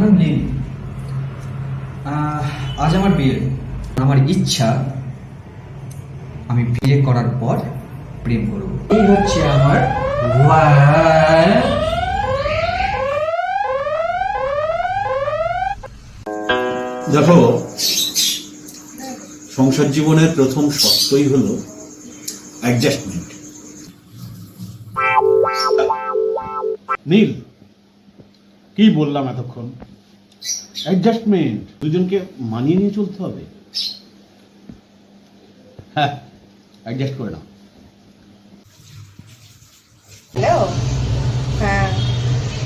নাম লিলি আহ, আজ আমার বিয়ে। আমার ইচ্ছা আমি বিয়ে করার পর প্রেম করব। এই হচ্ছে আমার দেখো সংসার জীবনের প্রথম শর্তই হলো অ্যাডজাস্টমেন্ট নীল কি বললাম এতক্ষণ? অ্যাডজাস্টমেন্ট দুজনকে মানিয়ে নিয়ে চলতে হবে। হ্যাঁ অ্যাডজাস্ট করে নাও। হ্যালো? হ্যাঁ।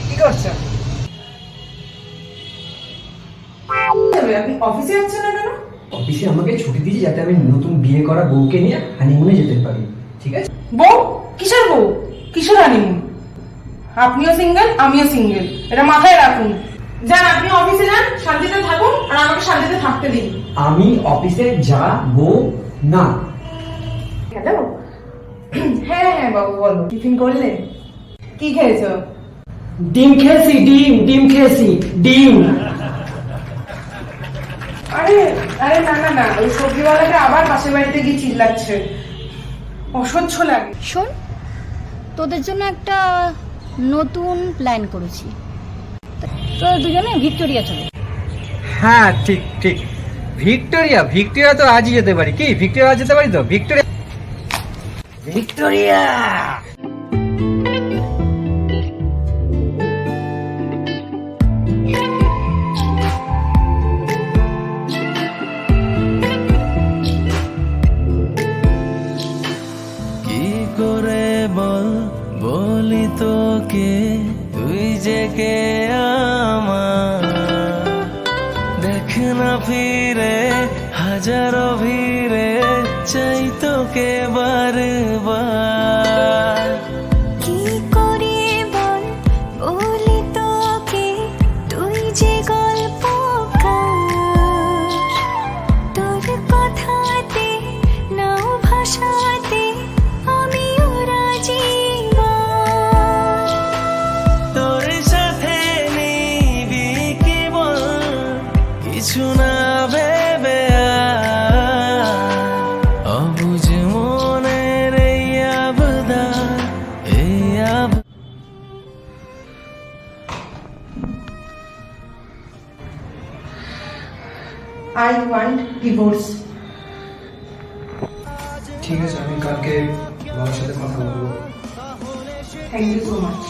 কি করছ? আপনি অফিসে যাচ্ছেন না কেন? অফিসে আমাকে ছুটি দিয়েছে যাতে আমি নতুন বিয়ে করা বউকে নিয়ে হানিমুনে যেতে পারি ঠিক আছে? বউ? কিসের বউ? কিসের হানিমুন আপনিও সিঙ্গেল আমিও সিঙ্গেল এটা মাথায় রাখুন। যান আপনি অফিসে যান শান্তিতে থাকুন আর আমাকে শান্তিতে থাকতে দিন। আমি অফিসে যাব না। হ্যালো হ্যাঁ হ্যাঁ বাবু বলো। টিফিন করলে? কি খেয়েছো? ডিম খেয়েছি ডিম ডিম খেয়েছি ডিম। আরে আরে না না না ওই সবজিওয়ালাটা আবার পাশের বাড়িতে গিয়ে চিল্লাচ্ছে। অসহ্য লাগে। শোন তোদের জন্য একটা নতুন প্ল্যান করেছি। তো দুজনে ভিক্টোরিয়া চলে হ্যাঁ ঠিক ঠিক। ভিক্টোরিয়া ভিক্টোরিয়া তো আজই যেতে পারি। কি ভিক্টোরিয়া যেতে পারি তো? Victoria Victoria! কি করে বল বলি তোকে তুই যে কে আমার? দেখ না ফিরে হাজারো ভিড়ে চাই তোকে বারবার। I want divorce. ঠিক আছে আমি কালকে বাবার সাথে কথা বলব। থ্যাংক ইউ সো মাচ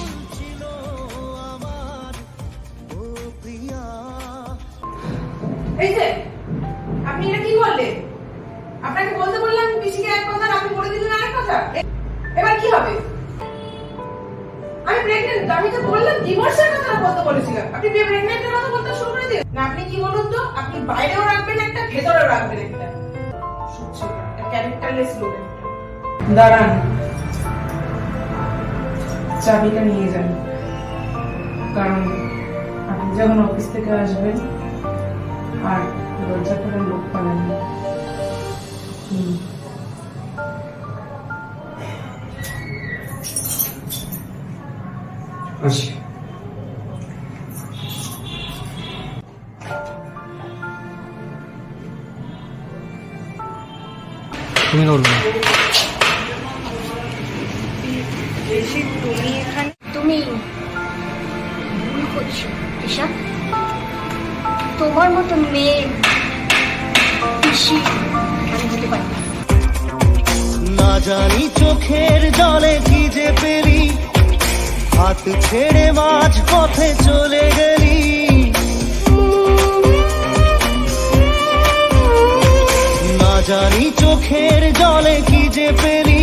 এই যে আপনি এটা কি করলেন? আপনাকে বলতে বললাম পিসিকে এক কথা আপনি বলে দিলেন আরেক কথা। এবার কি হবে? আমি প্রেগনেন্ট আমি তো বললাম ডিভোর্সের কথা বলতে বলেছিলাম। আপনি প্রেগনেন্টের কথা বলতে শুরু করে দিলেন? না আপনি কি বলুন? বাইরেও রাখবেন একটা ভেতরেও রাখবেন একটা। ক্যারেক্টারলেস লোক দাঁড়ান। চাবিটা নিয়ে যান। কারণ আপনি যখন অফিস থেকে আসবেন আর দরজা করে লোক পাবেন না। আসি। তুমি নড়বে না। তুমি ভুল করছ ঈশা তোমার মতো মেয়ে হতে পারি না। না জানি চোখের জলে কি যে পেলি হাত ছেড়ে মাঝ পথে চলে গেলি চোখের জলে কি যে পেলি?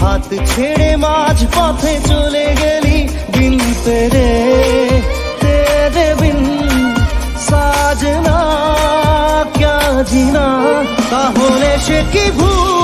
হাত ছেড়ে মাঝ পথে চলে গেলি। বিন পেরে তেরে বিন সাজনা ক্যা জিনা তাহলে সে কি ভুল?